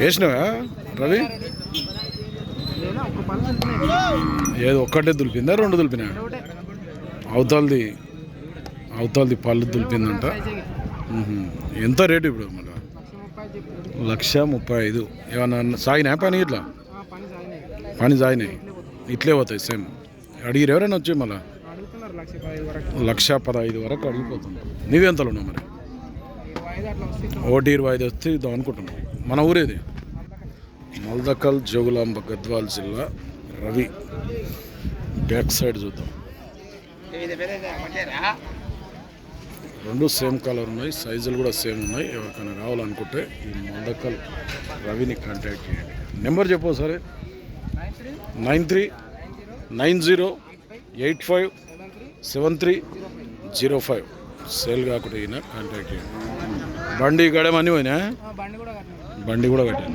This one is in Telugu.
వేసినావా? రవి? ఏదో ఒక్కటే దులిపిందా? రెండు దులిపినా? అవతలది అవతలది పళ్ళు దులిపిందంట. ఎంత రేటు ఇప్పుడు మళ్ళీ? లక్ష ముప్పై ఐదు. ఏమన్నా సాగినా? పని ఇట్లా? పని సాగినాయి. ఇట్లే పోతాయి సేమ్. అడిగిరు ఎవరైనా వచ్చి మళ్ళీ? లక్ష పదహైదు వరకు అడిగిపోతుంది నువ్వెంతలో ఉన్నావు మరి? ఒకటి ఇరవై ఐదు వస్తే ఇద్దాం అనుకుంటున్నాం మన ఊరేది? మల్దకల్ జోగులాంబ గద్వాల్ జిల్లా రవి. బ్యాక్ సైడ్ చూద్దాం. రెండు సేమ్ కలర్ ఉన్నాయి సైజులు కూడా సేమ్ ఉన్నాయి. ఎవరికైనా కావాలనుకుంటే ఈ మల్దకల్ రవిని కాంటాక్ట్ చేయండి. నెంబర్ చెప్పు సరే nine three nine zero eight five seven three zero five. Sale కాకుండా ఈయన కాంటాక్ట్ చేయండి. బండి గడమని పోయినా? బండి కూడా కట్టాను.